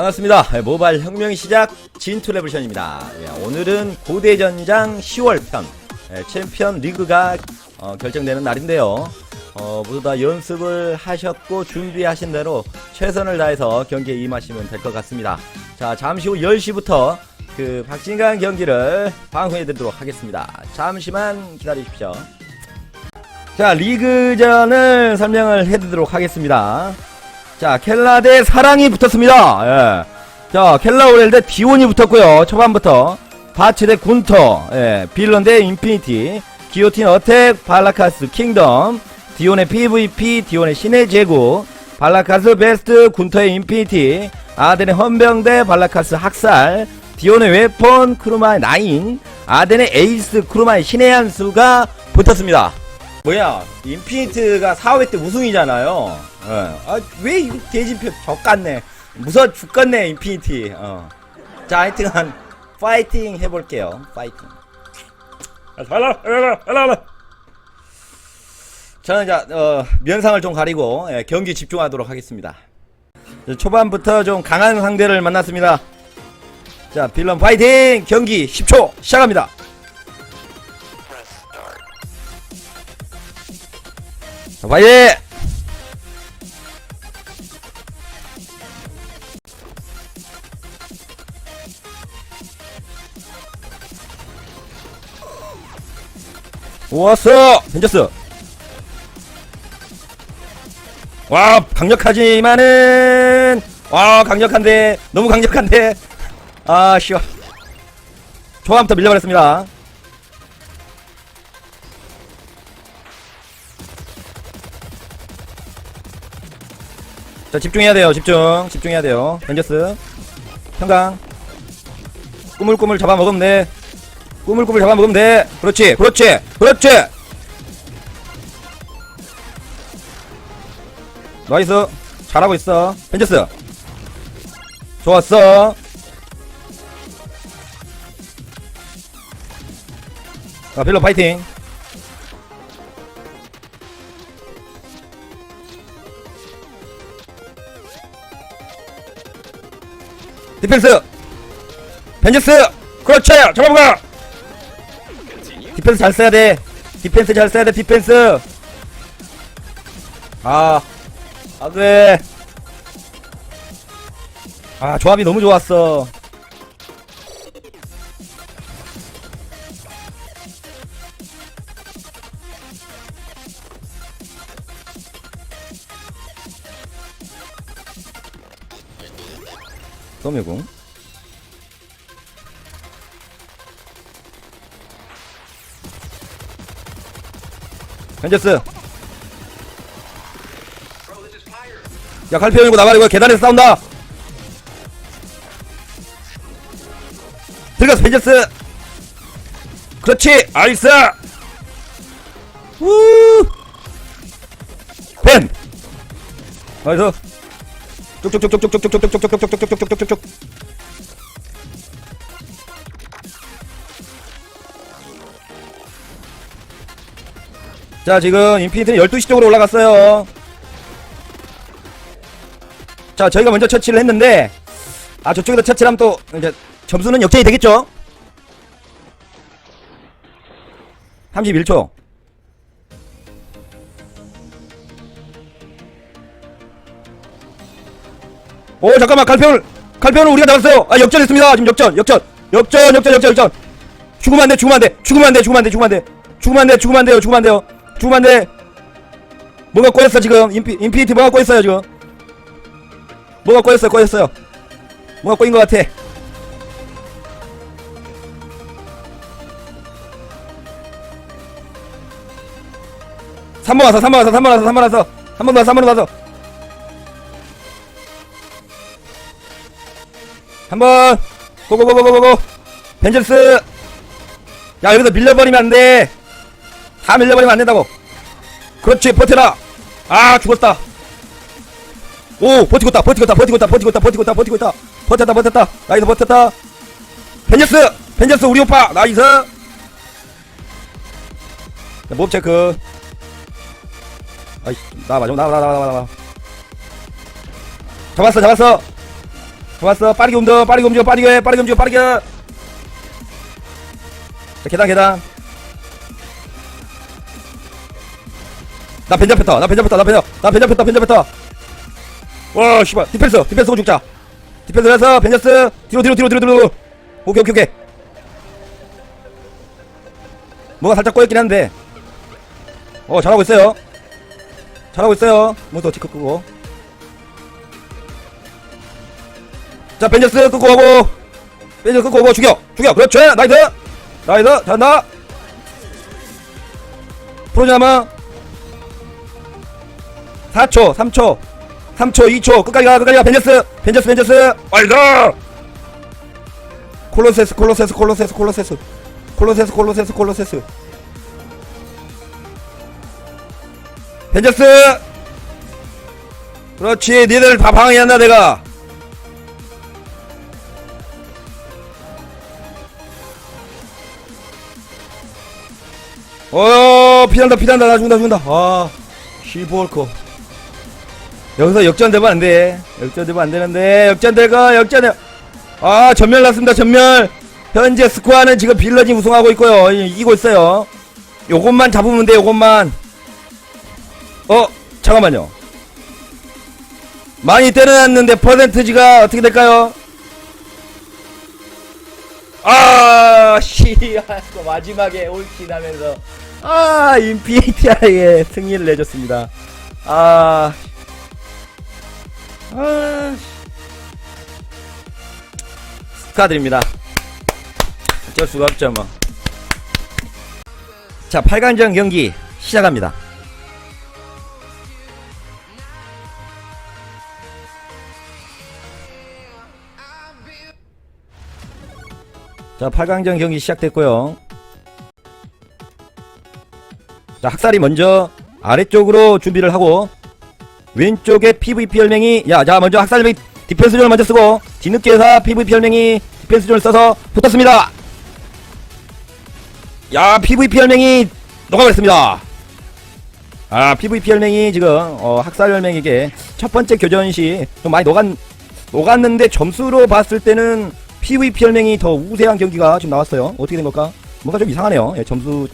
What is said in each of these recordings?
반갑습니다. 예, 모바일 혁명의 시작 진투 레볼션입니다. 예, 오늘은 고대전장 10월 편 예, 챔피언 리그가 어, 결정되는 날인데요. 어, 모두 다 연습을 하셨고 준비하신 대로 최선을 다해서 경기에 임하시면 될 것 같습니다. 자, 잠시 후 10시부터 그 박진강 경기를 방송해 드리도록 하겠습니다. 잠시만 기다려 주십시오. 자, 리그전을 설명을 해 드리도록 하겠습니다. 자, 켈라 대 사랑이 붙었습니다. 예. 자, 켈라 오렐 대 디온이 붙었고요. 초반부터 바츠 대 군터, 예. 빌런 대 인피니티, 기오틴 어택, 발라카스 킹덤, 디온의 PVP, 디온의 신의 제구, 발라카스 베스트, 군터의 인피니티, 아덴의 헌병 대 발라카스 학살, 디온의 웨폰, 크루마의 나인, 아덴의 에이스, 크루마의 신의 한수가 붙었습니다. 뭐야 인피니트가 4회 때 우승이잖아요 예. 아왜 이 대진표 적같네. 무서워 죽겠네 인피니티. 어. 자 하여튼 파이팅 해볼게요. 파이팅. 저는 자 어, 면상을 좀 가리고 예, 경기 집중하도록 하겠습니다. 초반부터 좀 강한 상대를 만났습니다. 자 빌런 파이팅! 경기 10초 시작합니다. 자, 파이팅 왔어! 벤져스! 와 강력하지만은 와 강력한데 너무 강력한데. 아 쉬워. 초반부터 밀려버렸습니다. 자 집중해야 돼요 집중. 집중해야 돼요. 벤져스. 평강. 꾸물꾸물 잡아먹으면 돼 꾸물꾸물 잡아먹으면 돼. 그렇지 그렇지 그렇지. 나이스. 잘하고 있어. 벤져스. 좋았어. 자 빌로 파이팅. 디펜스. 벤져스. 그렇지. 잡아보가 디펜스 잘 써야 돼. 디펜스 잘 써야 돼 디펜스. 아 안 돼 아 조합이 너무 좋았어. 소묘공 벤져스 야 갈피 열고 나가리고 계단에서 싸운다 들어가서 벤져스 그렇지 아이스 우벤 나이스 쭉쭉쭉쭉쭉쭉쭉쭉쭉쭉쭉쭉쭉쭉쭉쭉쭉쭉 자 지금 인피니트는 12시 쪽으로 올라갔어요. 자 저희가 먼저 처치를 했는데 아 저쪽에서 처치를 하면 또 이제 점수는 역전이 되겠죠? 31초. 오 잠깐만 갈편을 갈편을 우리가 잡았어요. 아 역전했습니다. 지금 역전 역전 역전 역전 역전 역전. 죽으면 안돼 죽으면 안돼 죽으면 안돼 죽으면 안돼 죽으면 안돼 죽으면 안돼 죽으면 안돼요 죽으면 안돼요 죽으면 안돼 뭐가 꼬였어 지금? 인피, 인피니티 뭐가 꼬였어요 지금? 뭐가 꼬였어요 꼬였어요? 뭐가 꼬인 것 같아? 삼번 와서 삼번 와서 삼번 와서 삼번 와서 한번 더, 삼번 와서. 한번. 고고고고고고. 벤젤스. 야 여기서 밀려버리면 안돼 다 밀려버리면 안 된다고. 그렇지 버텨라. 아 죽었다. 오 버티고 있다 버티고 있다 버티고 있다 버티고 있다 버티고 있다 버티고 있다. 버텼다 버텼다. 나이스 버텼다. 벤젤스 벤젤스 우리 오빠. 나이스. 자, 몸 체크. 아이 나와봐 좀 나와 나와 나와 나와. 잡았어 잡았어. 좋았어. 빠르게 움직여, 빠르게 움직여, 빠르게 해, 빠르게 움직여, 빠르게. 자, 계단, 계단. 나 벤자 뺐다, 나 벤자 뺐다, 나 벤자, 나 벤자 뺐다, 벤자 뺐다. 와, 씨발, 디펜스, 디펜스 고 죽자. 디펜스 해서 벤자스 뒤로, 뒤로, 뒤로, 뒤로, 뒤로. 오케이, 오케이, 오케이. 뭐가 살짝 꼬였긴 한데. 어, 잘하고 있어요. 잘하고 있어요. 모터 티크 끄고. 자, 벤저스 끄고 오고. 벤저스 끄고 오고. 죽여. 죽여. 그렇지. 나이스. 나이스. 잘한다. 프로자마. 4초, 3초, 3초, 2초. 끝까지 가, 끝까지 가. 벤저스. 벤저스, 벤저스. 나이스. 콜로세스, 콜로세스, 콜로세스, 콜로세스. 콜로세스, 콜로세스, 콜로세스. 벤저스. 그렇지. 니들 다 방해한다, 내가. 어 피난다 피난다 나 죽는다 죽는다 아 힐볼커 여기서 역전되면 안 돼. 역전되면 안 되는데 역전될까 역전돼 아 전멸 났습니다 전멸. 현재 스코어는 지금 빌런이 우승하고 있고요. 이- 이기고 있어요. 요것만 잡으면 돼 요것만. 어 잠깐만요. 많이 때려놨는데 퍼센트지가 어떻게 될까요? 아, 씨, 아, 마지막에 올킬 하면서, 아, 인피니티아에게 승리를 내줬습니다. 아, 아, 축하드립니다. 어쩔 수가 없죠, 뭐. 자, 8강전 경기 시작합니다. 자, 8강전 경기 시작됐고요. 자, 학살이 먼저 아래쪽으로 준비를 하고 왼쪽에 PVP 혈맹이 야, 자, 먼저 학살 혈맹이 디펜스 존을 먼저 쓰고 뒤늦게서 PVP 혈맹이 디펜스 존을 써서 붙었습니다. 야, PVP 혈맹이 녹아버렸습니다. 아, PVP 혈맹이 지금 어, 학살 혈맹에게 첫 번째 교전 시 좀 많이 녹았 녹았는데 점수로 봤을 때는 PVP 혈맹이 더 우세한 경기가 지금 나왔어요. 어떻게 된 걸까? 뭔가 좀 이상하네요. 예, 점수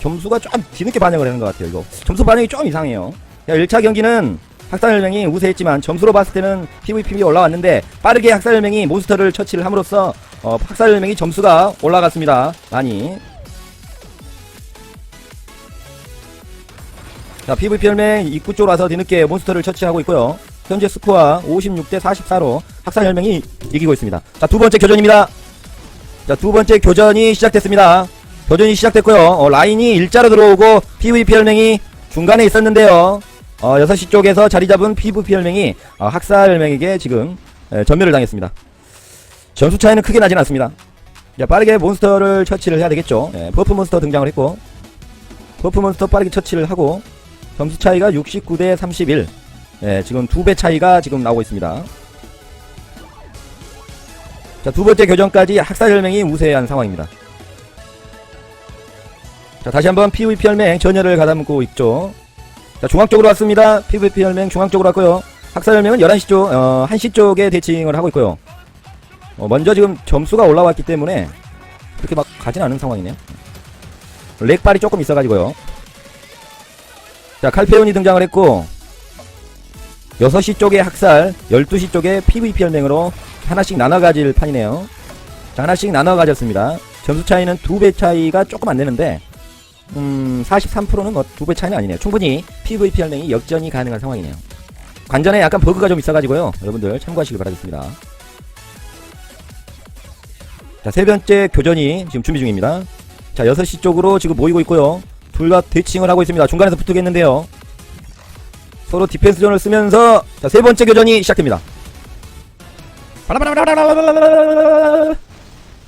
점수가 좀 뒤늦게 반영을 하는 것 같아요. 이거 점수 반영이 좀 이상해요. 야, 1차 경기는 학살혈맹이 우세했지만 점수로 봤을 때는 PVP가 올라왔는데 빠르게 학살혈맹이 몬스터를 처치를 함으로써 어, 학살혈맹이 점수가 올라갔습니다. 많이. 자, PVP 혈맹 입구 쪽으로 와서 뒤늦게 몬스터를 처치하고 있고요. 현재 스코어 56대 44로 학살혈맹이 이기고 있습니다. 자, 두 번째 교전입니다. 자, 두 번째 교전이 시작됐습니다. 교전이 시작됐고요. 어, 라인이 일자로 들어오고 PVP 혈맹이 중간에 있었는데요. 어, 6시 쪽에서 자리 잡은 PVP 혈맹이 어, 학살 혈맹에게 지금 에, 전멸을 당했습니다. 점수 차이는 크게 나진 않습니다. 자, 빠르게 몬스터를 처치를 해야 되겠죠. 예, 버프 몬스터 등장을 했고 버프 몬스터 빠르게 처치를 하고 점수 차이가 69 대 31. 예, 지금 두 배 차이가 지금 나오고 있습니다. 자, 두 번째 교전까지 학살 혈맹이 우세한 상황입니다. 자, 다시 한번 PVP 혈맹 전열을 가다듬고 있죠. 자, 중앙 쪽으로 왔습니다. PVP 혈맹 중앙 쪽으로 왔고요. 학살 혈맹은 11시 쪽, 어, 1시 쪽에 대칭을 하고 있고요. 어, 먼저 지금 점수가 올라왔기 때문에 그렇게 막 가진 않은 상황이네요. 렉발이 조금 있어가지고요. 자, 칼페온이 등장을 했고, 6시 쪽에 학살, 12시 쪽에 PVP 혈맹으로 하나씩 나눠 가질 판이네요. 자, 하나씩 나눠 가졌습니다. 점수 차이는 두 배 차이가 조금 안 되는데, 음, 43%는 뭐 두 배 차이는 아니네요. 충분히 PVP 혈맹이 역전이 가능한 상황이네요. 관전에 약간 버그가 좀 있어가지고요. 여러분들 참고하시길 바라겠습니다. 자, 세 번째 교전이 지금 준비 중입니다. 자, 6시 쪽으로 지금 모이고 있고요. 둘 다 대칭을 하고 있습니다. 중간에서 붙겠는데요. 서로 디펜스 존을 쓰면서 자, 세 번째 교전이 시작됩니다.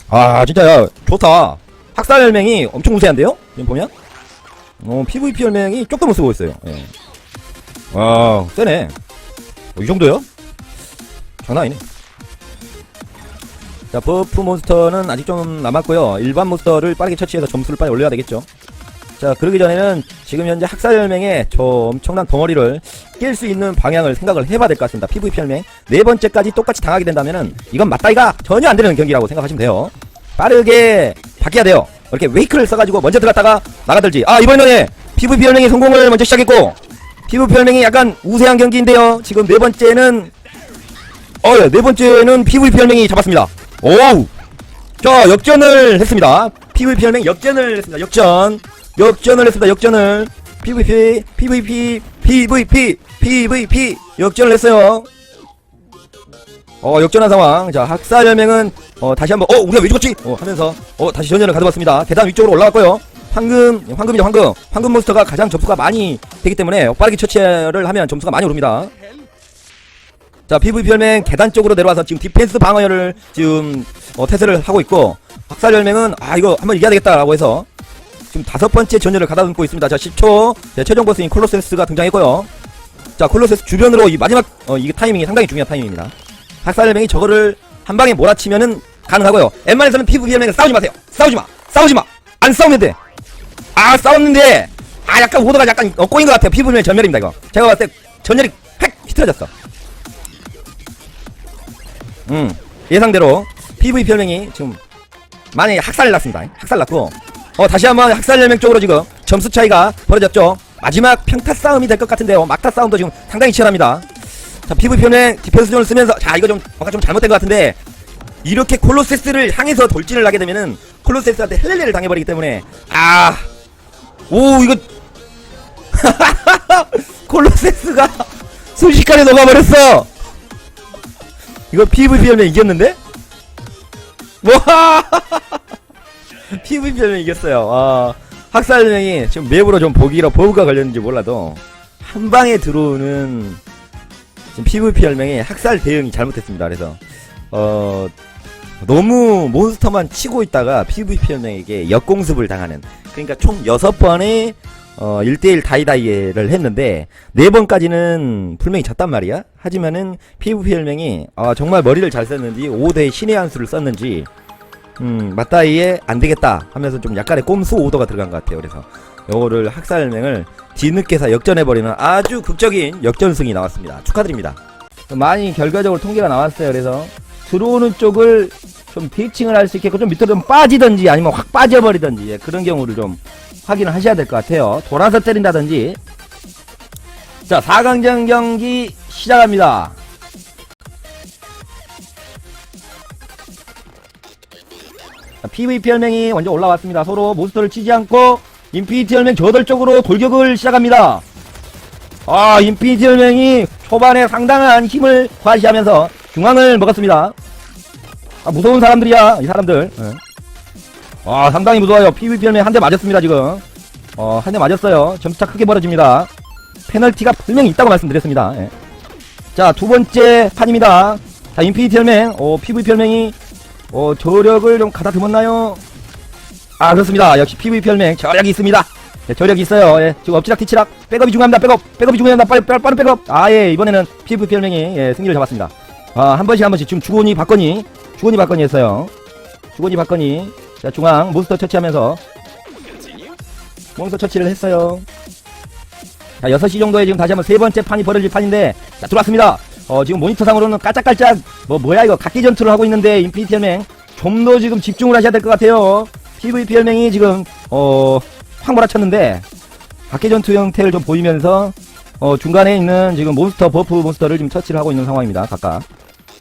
아, 진짜 야, 좋다. 학살 혈맹이 엄청 우세한데요? 지금 보면? 어, PVP 혈맹이 조금 못 쓰고 있어요. 예. 와, 세네. 어, 이 정도요? 장난 아니네. 자, 버프 몬스터는 아직 좀 남았고요. 일반 몬스터를 빠르게 처치해서 점수를 빨리 올려야 되겠죠. 자, 그러기 전에는 지금 현재 학살열맹의 저 엄청난 덩어리를 깰 수 있는 방향을 생각을 해봐야 될 것 같습니다. PVP 혈맹. 네 번째까지 똑같이 당하게 된다면은 이건 맞다이가 전혀 안 되는 경기라고 생각하시면 돼요. 빠르게 바뀌어야 돼요. 이렇게 웨이크를 써가지고 먼저 들어갔다가 나가들지. 아, 이번에 PVP 혈맹이 성공을 먼저 시작했고, PVP 혈맹이 약간 우세한 경기인데요. 지금 네 번째는, 어, 네 번째는 PVP 혈맹이 잡았습니다. 오우! 자, 역전을 했습니다. PVP 혈맹 역전을 했습니다. 역전. 역전을 했습니다. 역전을. PVP, PVP, PVP, PVP, 역전을 했어요. 어, 역전한 상황. 자, 학살 혈맹은, 어, 다시 한 번, 어, 우리가 왜 죽었지? 어, 하면서, 어, 다시 전열을 가져갔습니다. 계단 위쪽으로 올라갔고요. 황금, 황금이죠, 황금. 황금 몬스터가 가장 점수가 많이 되기 때문에 빠르게 처치를 하면 점수가 많이 오릅니다. 자, PVP 혈맹 계단 쪽으로 내려와서 지금 디펜스 방어를 지금 어, 태세를 하고 있고 학살 혈맹은 아 이거 한번 이겨야 되겠다라고 해서 지금 다섯 번째 전열을 가다듬고 있습니다. 자, 10초 네, 최종 보스인 콜로세스가 등장했고요. 자, 콜로세스 주변으로 이 마지막 어, 이게 타이밍이 상당히 중요한 타이밍입니다. 학살 혈맹이 저거를 한 방에 몰아치면은 가능하고요. 웬만해서는 PVP 혈맹은 싸우지 마세요. 싸우지 마. 싸우지 마. 안 싸우면 돼. 아, 싸웠는데 아 약간 오더가 약간 어, 꼬인 것 같아요. PVP 혈맹 전멸입니다 이거. 제가 봤을 때 전열이 획 휘틀어졌어. 음 예상대로 PVP 혈맹이 지금 많이 학살을 났습니다. 학살 났고 어 다시 한번 학살 혈맹 쪽으로 지금 점수 차이가 벌어졌죠. 마지막 평타 싸움이 될 것 같은데요. 막타 싸움도 지금 상당히 치열합니다. 자 PVP 혈맹 디펜스 존을 쓰면서 자 이거 좀 뭔가 좀 잘못된 것 같은데 이렇게 콜로세스를 향해서 돌진을 하게 되면은 콜로세스한테 헬렐레를 당해버리기 때문에 아 오 이거 콜로세스가 순식간에 녹아버렸어. 이거 PVP 혈맹 이겼는데? 와! PVP 혈맹 이겼어요. 아, 학살 혈맹이 지금 맵으로 좀 보기로 버그가 걸렸는지 몰라도 한 방에 들어오는 지금 PVP 혈맹이 학살 대응이 잘못했습니다. 그래서 어 너무 몬스터만 치고 있다가 PVP 혈맹에게 역공습을 당하는 그러니까 총 6번의 어 1대1 다이다이를 했는데 네 번까지는 분명히 졌단 말이야. 하지만은 PVP 혈맹이 아, 정말 머리를 잘 썼는지 5대 신의 한 수를 썼는지 음 맞다이에 안 되겠다 하면서 좀 약간의 꼼수 오더가 들어간 것 같아요. 그래서 요거를 학살 혈맹을 뒤늦게서 역전해버리는 아주 극적인 역전승이 나왔습니다. 축하드립니다. 많이 결과적으로 통계가 나왔어요. 그래서 들어오는 쪽을 좀 대칭을 할 수 있게끔 좀 밑으로 좀 빠지든지 아니면 확 빠져버리든지 예, 그런 경우를 좀 확인을 하셔야 될 것 같아요. 돌아서 때린다든지. 자, 4강전 경기 시작합니다. 자, PVP 혈맹이 먼저 올라왔습니다. 서로 몬스터를 치지 않고 인피니티 혈맹 저들 쪽으로 돌격을 시작합니다. 아, 인피니티 혈맹이 초반에 상당한 힘을 과시하면서 중앙을 먹었습니다. 아, 무서운 사람들이야, 이 사람들. 예. 와, 상당히 무서워요. PVP 혈맹 한 대 맞았습니다, 지금. 어, 한 대 맞았어요. 점수차 크게 벌어집니다. 페널티가 분명히 있다고 말씀드렸습니다. 예. 자, 두 번째 판입니다. 자, 인피니티 혈맹, 어, PVP 혈맹이, 어, 저력을 좀 가다듬었나요? 아, 그렇습니다. 역시 PVP 혈맹, 저력이 있습니다. 예, 저력이 있어요. 예, 지금 엎치락 뒤치락, 백업이 중요합니다. 백업, 백업이 중요합니다. 빨리, 빨리, 빨리 백업. 아, 예, 이번에는 PVP 혈맹이, 예, 승리를 잡았습니다. 아, 한 번씩 한 번씩, 지금 주거니 받거니, 주거니 받거니 했어요. 주거니 받거니. 자, 중앙, 몬스터 처치하면서, 몬스터 처치를 했어요. 자, 6시 정도에 지금 다시 한번 세 번째 판이 벌어질 판인데, 자, 들어왔습니다. 어, 지금 모니터상으로는 깔짝깔짝, 뭐, 뭐야, 이거, 각기 전투를 하고 있는데, 인피니티 혈맹, 좀 더 지금 집중을 하셔야 될 것 같아요. PVP 혈맹이 지금, 어, 확 몰아쳤는데, 각기 전투 형태를 좀 보이면서, 어, 중간에 있는 지금 몬스터, 버프 몬스터를 지금 처치를 하고 있는 상황입니다, 각각.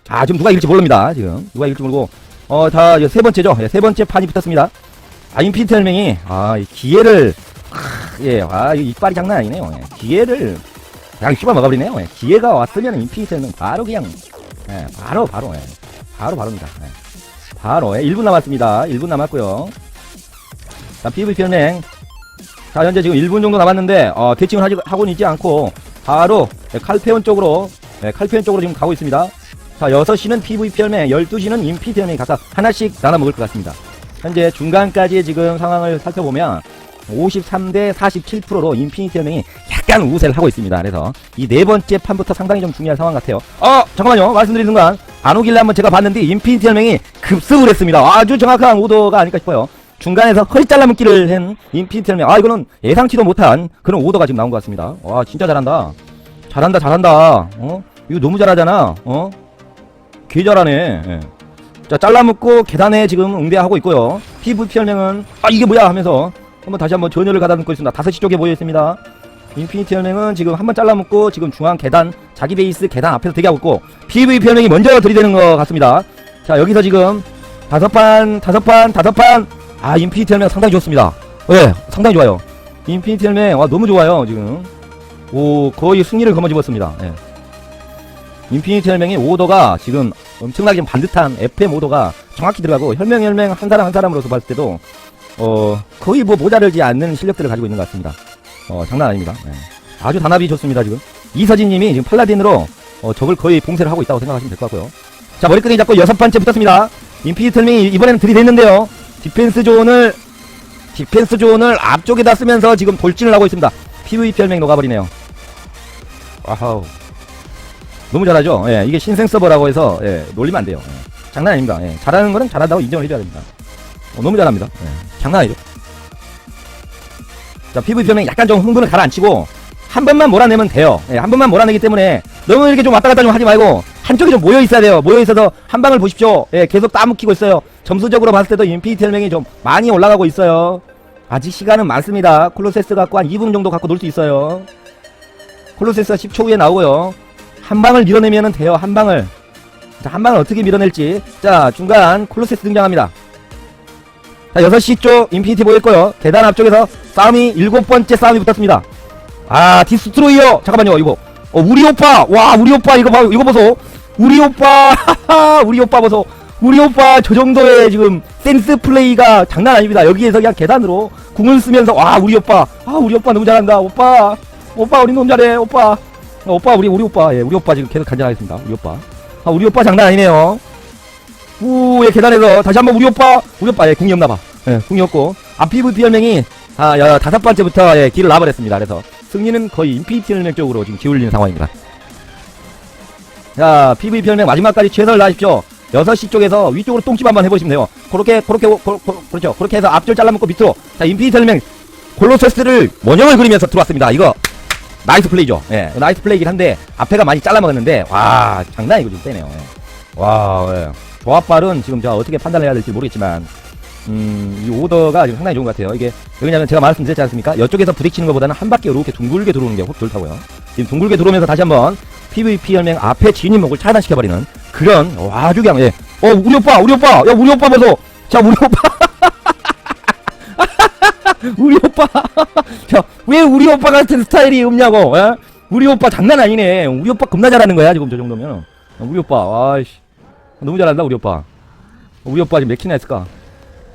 아, 지금 누가 이길지 모릅니다, 지금. 누가 이길지 모르고. 어, 다, 세 번째죠. 예, 세 번째 판이 붙었습니다. 아, 인피니티 혈맹이, 아, 이 기회를, 크, 예, 아, 이 이빨이 장난 아니네요. 예, 기회를, 그냥 씹어 먹어버리네요. 예, 기회가 왔으면 인피니티 혈맹 바로 그냥, 예, 바로, 바로, 예, 바로, 바로입니다. 예. 바로, 예, 1분 남았습니다. 1분 남았고요 자, PVP 혈맹. 자, 현재 지금 1분 정도 남았는데, 어, 대칭을 하지, 하고는 있지 않고, 바로, 예, 칼페온 쪽으로, 예, 칼페온 쪽으로 지금 가고 있습니다. 자, 6시는 PVP 혈맹, 12시는 인피니티 혈맹이 각각 하나씩 나눠 먹을 것 같습니다. 현재 중간까지의 지금 상황을 살펴보면 53대 47%로 인피니티 혈맹이 약간 우세를 하고 있습니다. 그래서 이 네 번째 판부터 상당히 좀 중요한 상황 같아요. 어, 잠깐만요. 말씀드린 순간 안 오길래 한번 제가 봤는데 인피니티 혈맹이 급습을 했습니다. 아주 정확한 오더가 아닐까 싶어요. 중간에서 허리 잘라먹기를 한 인피니티 헬멧. 아, 이거는 예상치도 못한 그런 오더가 지금 나온 것 같습니다. 와, 진짜 잘한다. 잘한다, 잘한다. 어? 이거 너무 잘하잖아. 어? 개 잘하네. 예. 자, 잘라먹고 계단에 지금 응대하고 있고요. PVP 혈맹은, 아, 이게 뭐야 하면서 한번 다시 한번 전열을 가다듬고 있습니다. 5시 쪽에 모여 있습니다. 인피니티 혈맹은 지금 한번 잘라먹고 지금 중앙 계단, 자기 베이스 계단 앞에서 대기하고 있고, PVP 혈맹이 먼저 들이대는 것 같습니다. 자, 여기서 지금 다섯 판, 다섯 판, 다섯 판. 아, 인피니티 혈맹 상당히 좋습니다. 예, 상당히 좋아요. 인피니티 혈맹, 와, 너무 좋아요, 지금. 오, 거의 승리를 거머쥐었습니다. 예. 인피니티 혈맹의 오더가 지금 엄청나게 좀 반듯한 FM 오더가 정확히 들어가고 혈맹 혈맹 한 사람 한 사람으로서 봤을 때도 어 거의 뭐 모자르지 않는 실력들을 가지고 있는 것 같습니다. 어 장난 아닙니다. 예. 아주 단합이 좋습니다 지금 이서진님이 지금 팔라딘으로 어 적을 거의 봉쇄를 하고 있다고 생각하시면 될 것 같고요. 자 머리끈이 잡고 여섯 번째 붙었습니다. 인피니티 혈맹이 이번에는 들이댔는데요. 디펜스 존을 디펜스 존을 앞쪽에다 쓰면서 지금 돌진을 하고 있습니다. PVP 혈맹 녹아버리네요. 와우. 너무 잘하죠? 예, 이게 신생 서버라고 해서, 예, 놀리면 안 돼요. 예, 장난 아닙니다. 예, 잘하는 거는 잘한다고 인정을 해줘야 됩니다. 어, 너무 잘합니다. 예, 장난 아니죠? 자, PVP 명 약간 좀 흥분을 가라앉히고, 한 번만 몰아내면 돼요. 예, 한 번만 몰아내기 때문에, 너무 이렇게 좀 왔다 갔다 좀 하지 말고, 한쪽에 좀 모여 있어야 돼요. 모여 있어서 한 방을 보십시오. 예, 계속 따묵히고 있어요. 점수적으로 봤을 때도 인피니티 헬명이 좀 많이 올라가고 있어요. 아직 시간은 많습니다. 콜로세스 갖고 한 2분 정도 갖고 놀 수 있어요. 콜로세스가 10초 후에 나오고요. 한 방을 밀어내면 돼요. 한 방을. 자, 한 방을 어떻게 밀어낼지. 자, 중간 콜로세스 등장합니다. 자, 6시 쪽 인피니티 보였고요. 계단 앞쪽에서 싸움이 일곱 번째 싸움이 붙었습니다. 아, 디스트로이어. 잠깐만요, 이거. 어, 우리 오빠. 와, 우리 오빠 이거 봐. 이거 보소. 우리 오빠. 우리 오빠 보소. 우리 오빠 저 정도의 지금 센스 플레이가 장난 아닙니다. 여기에서 그냥 계단으로 궁을 쓰면서 와, 우리 오빠. 아, 우리 오빠 너무 잘한다. 오빠. 오빠 우리 너무 잘해. 오빠. 어, 오빠 우리 우리 오빠 예 우리 오빠 지금 계속 간절하겠습니다 우리 오빠 아 우리 오빠 장난 아니네요 우예 계단에서 다시 한번 우리 오빠 우리 오빠 예 궁이 없나봐 예 궁이 없고 앞 PVP 혈맹이 아 여, 다섯 번째부터 예 길을 놔버렸습니다 그래서 승리는 거의 인피니티 혈맹 쪽으로 지금 기울리는 상황입니다 자 PVP 혈맹 마지막까지 최선을 다하십시오 6시 쪽에서 위쪽으로 똥집 한번 해보시면 돼요 그렇게 그렇게 고, 고, 고, 그렇죠 그렇게 해서 앞줄 잘라먹고 밑으로 자 인피니티 혈맹 콜로세스를 원형을 그리면서 들어왔습니다 이거 나이스 플레이죠. 예, 나이스 플레이긴 한데 앞에가 많이 잘라먹었는데 와 장난 이고 좀 세네요. 예. 와 예. 조합발은 지금 제가 어떻게 판단을 해야 될지 모르겠지만 음, 이 오더가 지금 상당히 좋은 것 같아요. 이게 왜냐면 제가 말씀드렸지 않습니까? 이쪽에서 부딪히는 것보다는 한 바퀴 이렇게 둥글게 들어오는 게 좋다고요. 지금 둥글게 들어오면서 다시 한번 PVP 혈맹 앞에 진입목을 차단시켜버리는 그런 아주 그냥 예. 어 우리 오빠 우리 오빠 야 우리 오빠 보소. 자 우리 오빠 우리 오빠 자, 왜 우리 오빠 같은 스타일이 없냐고, 예? 우리 오빠 장난 아니네. 우리 오빠 겁나 잘하는 거야, 지금 저 정도면. 어, 우리 오빠, 아이씨. 너무 잘한다, 우리 오빠. 우리 오빠 지금 몇 킬이나 했을까?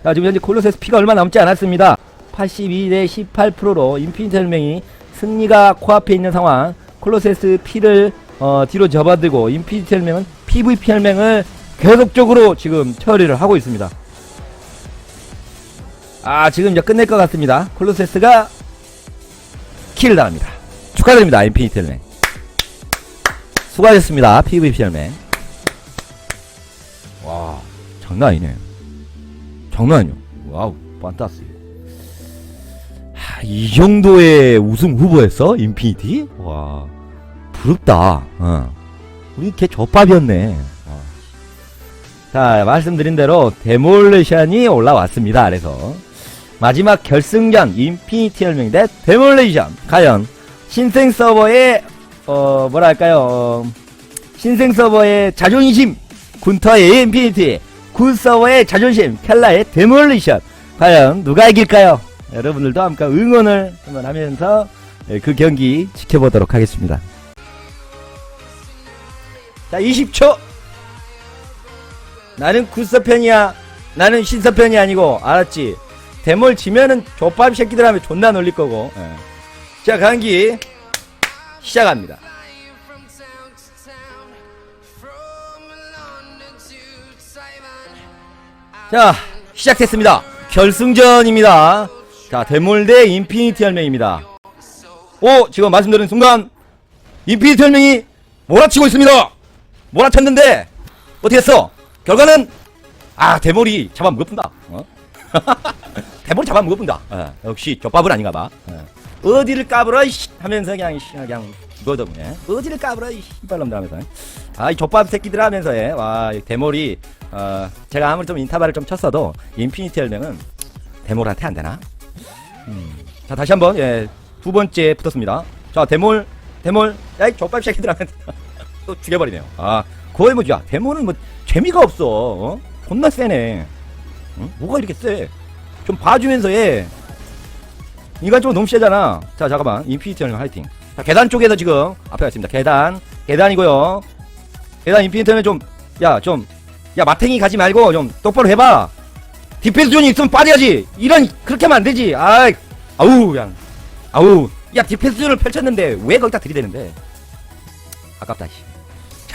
자, 지금 현재 콜로세스 피가 얼마 남지 않았습니다. 82대 18%로 인피니트 혈맹이 승리가 코앞에 있는 상황. 콜로세스 피를 어, 뒤로 접어들고 인피니트 혈맹은 PVP 혈맹을 계속적으로 지금 처리를 하고 있습니다. 아 지금 이제 끝낼 것 같습니다 콜로세스가 킬을 당합니다 축하드립니다 인피니티 헬맹 수고하셨습니다 PVP 헬맹 와 장난 아니네 장난 아니요. 와우 판타스 하, 이 정도의 우승 후보였어? 인피니티? 와 부럽다. 어. 우리 걔 족밥이었네. 어. 자 말씀드린 대로 데몰레이션이 올라왔습니다 그래서. 마지막 결승전 인피니티 혈맹 대 데몰레이션. 과연 신생 서버의 어 뭐랄까요? 어, 신생 서버의 자존심 군터의 인피니티 군 서버의 자존심 켈라의 데몰레이션 과연 누가 이길까요? 여러분들도 함께 응원을 한번 하면서 예, 그 경기 지켜보도록 하겠습니다. 자 20초 나는 굿서 편이야 나는 신서 편이 아니고 알았지? 대몰 지면은 족밥 새끼들 하면 존나 놀릴 거고. 예. 자, 강기 시작합니다. 자, 시작됐습니다. 결승전입니다. 자, 대몰 대 인피니티 혈맹입니다. 오, 지금 말씀드린 순간 인피니티 혈맹이 몰아치고 있습니다. 몰아쳤는데 어떻게 했어? 결과는 아, 대몰이 잡아 무겁다. 어? 대머리 잡아먹어본다. 어, 역시 족밥은 아닌가 봐. 어. 어디를 까불어 이씨 하면서 그냥 이씨 그냥 이거더네. 어디를 까불어 이 씨 발놈들 하면서. 아이 족밥 새끼들 하면서 해. 와, 이 대머리 어, 제가 아무리 좀 인터벌을 좀 쳤어도 인피니티 헬명은 대몰한테 안 되나? 음. 자 다시 한번 예, 두 번째 붙었습니다. 자 대몰 대몰 야이 족밥 새끼들 하면서 또 죽여버리네요. 아 거의 뭐야 대몰은 뭐 재미가 없어. 어? 존나 세네. 응? 뭐가 이렇게 세? 좀 봐주면서 해. 인간적으로 너무 세잖아. 자, 잠깐만. 인피니티 헬멧 화이팅. 자, 계단 쪽에서 지금 앞에 왔습니다. 계단. 계단이고요. 계단 인피니티 헬멧 좀, 야, 좀, 야, 마탱이 가지 말고 좀 똑바로 해봐. 디펜스 존이 있으면 빠져야지. 이런, 그렇게 하면 안 되지. 아이, 아우, 그냥. 아우. 야, 디펜스 존을 펼쳤는데 왜 거기다 들이대는데? 아깝다, 씨.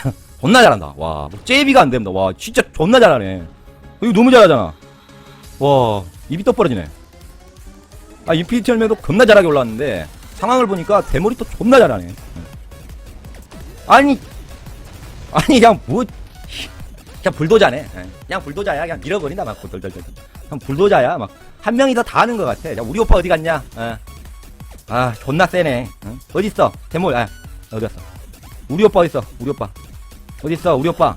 존나 잘한다. 와, 뭐, 제비가 안 됩니다. 와, 진짜 존나 잘하네. 이거 너무 잘하잖아. 와, 입이 떡 벌어지네. 아, 인피니티 헬멧도 겁나 잘하게 올라왔는데, 상황을 보니까 대머리 또 존나 잘하네. 아니, 아니, 그냥 뭐, 그냥 불도자네. 예. 그냥 불도자야. 그냥 밀어버린다, 막. 덜덜덜. 그냥 불도자야. 막, 한 명이 더 다 하는 것 같아. 야, 우리 오빠 어디 갔냐? 예. 아, 존나 세네. 응? 어딨어? 대몰, 아, 어디 갔어? 우리 오빠 어딨어? 우리 오빠. 어딨어? 우리 오빠.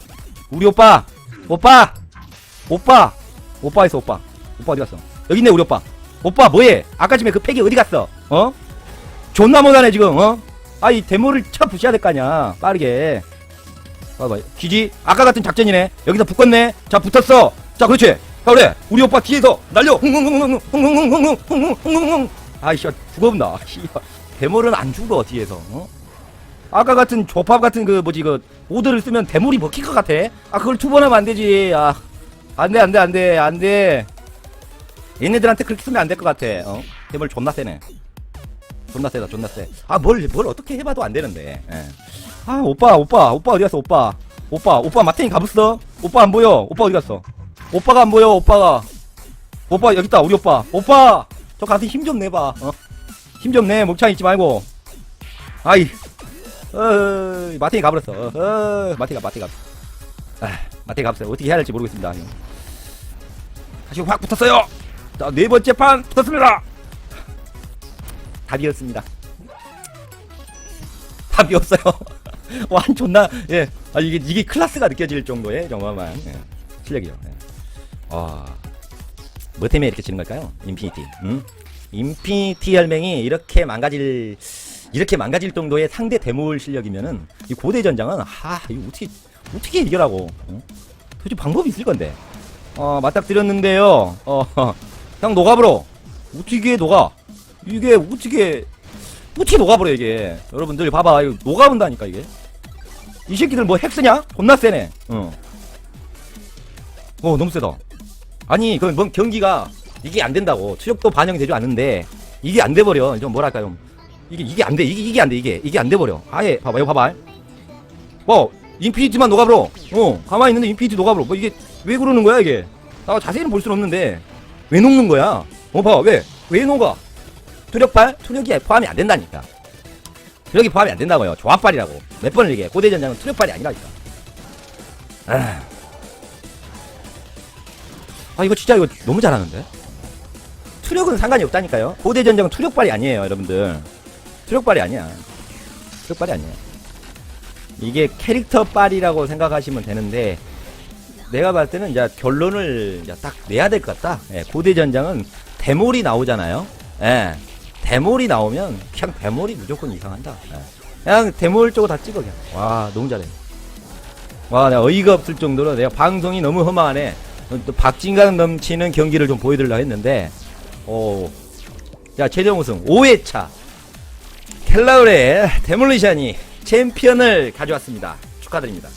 우리 오빠! 오빠! 오빠! 오빠 있어, 오빠. 오빠 어디 갔어? 여기 있네, 우리 오빠. 오빠, 뭐해? 아까 전에 그 팩이 어디 갔어? 어? 존나 못하네, 지금, 어? 아, 이 데모를 쳐 부셔야 될 거 아니야. 빠르게. 봐봐. 기지? 아까 같은 작전이네. 여기서 붙었네. 자, 붙었어. 자, 그렇지. 자, 그래. 우리 오빠 뒤에서 날려. 흥흥흥흥흥흥흥흥흥흥흥흥. 아이씨, 죽어본다. 데모는 안 죽어, 뒤에서. 어? 아까 같은 조팝 같은 그 뭐지 그 오드를 쓰면 대물이 먹힐 것 같아. 아 그걸 두 번 하면 안 되지. 아 안돼 안돼 안돼 안돼. 얘네들한테 그렇게 쓰면 안 될 것 같아. 어? 대물 존나 세네. 존나 세다 존나 세. 아 뭘뭘 뭘 어떻게 해봐도 안 되는데. 예. 아 오빠 오빠 오빠 어디 갔어 오빠. 오빠 오빠 마탱이 가봤어? 오빠 안 보여. 오빠 어디 갔어? 오빠가 안 보여 오빠가. 오빠 여기 있다 우리 오빠. 오빠 저 가서 힘 좀 내봐. 어? 힘 좀 내. 목창 있지 말고. 아이 어, 마탱이 가버렸어. 어, 마탱이 가, 마탱이 가. 아, 마탱이 가버렸어. 어떻게 해야 할지 모르겠습니다. 다시 확 붙었어요. 자, 네 번째 판 붙었습니다. 답이었습니다. 답이 없어요. 완 존나 예. 아 이게 이게 클래스가 느껴질 정도의 정말만 예. 실력이요. 예. 와. 뭐 때문에 이렇게 지는 걸까요? 인피니티. 음? 인피니티 혈맹이 이렇게 망가질 이렇게 망가질 정도의 상대 대물 실력이면은 이 고대 전장은 하 이거 어떻게 어떻게 이겨라고? 어? 도대체 방법이 있을 건데. 어 맞닥뜨렸는데요. 어형 녹아버려. 어떻게 녹아? 이게 어떻게 어떻게 녹아버려 이게? 여러분들 봐봐 이거 녹아본다니까 이게. 이 새끼들 뭐 핵쓰냐? 존나 세네. 어. 어 너무 세다. 아니 그뭐 경기가 이게 안 된다고 추력도 반영이 되지 않는데 이게 안 돼버려. 좀 뭐랄까 좀 이게 이게 안 돼. 이게 이게 안 돼. 이게 이게 안 돼 버려. 아예 봐봐. 이거 봐봐. 뭐 인피니티만 녹아버려. 어 가만히 있는데 인피니티 녹아버려. 뭐 이게 왜 그러는 거야 이게? 나 자세히는 볼 수는 없는데 왜 녹는 거야? 어 봐봐. 왜? 왜 녹아? 투력발? 투력이 포함이 안 된다니까. 투력이 포함이 안 된다고요. 조합발이라고. 몇 번을 얘기해. 고대 전장은 투력발이 아니라니까. 아. 아 이거 진짜 이거 너무 잘하는데? 투력은 상관이 없다니까요. 고대 전장은 투력발이 아니에요, 여러분들. 투력발이 아니야. 투력발이 아니야. 이게 캐릭터 발이라고 생각하시면 되는데 내가 봤을 때는 이제 결론을 딱 내야 될 것 같다. 예, 고대 전장은 대몰이 나오잖아요. 예. 대몰이 나오면 그냥 대몰이 무조건 이상한다. 예. 그냥 대몰 쪽으로 다 찍어 그냥. 와 너무 잘해. 와 내가 어이가 없을 정도로 내가 방송이 너무 허망하네. 또 박진감 넘치는 경기를 좀 보여드리려고 했는데 오. 자 최종 우승 5회차 켈라울의 데몰리션이 챔피언을 가져왔습니다. 축하드립니다.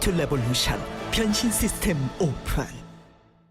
리니지2 레볼루션 변신 시스템 오픈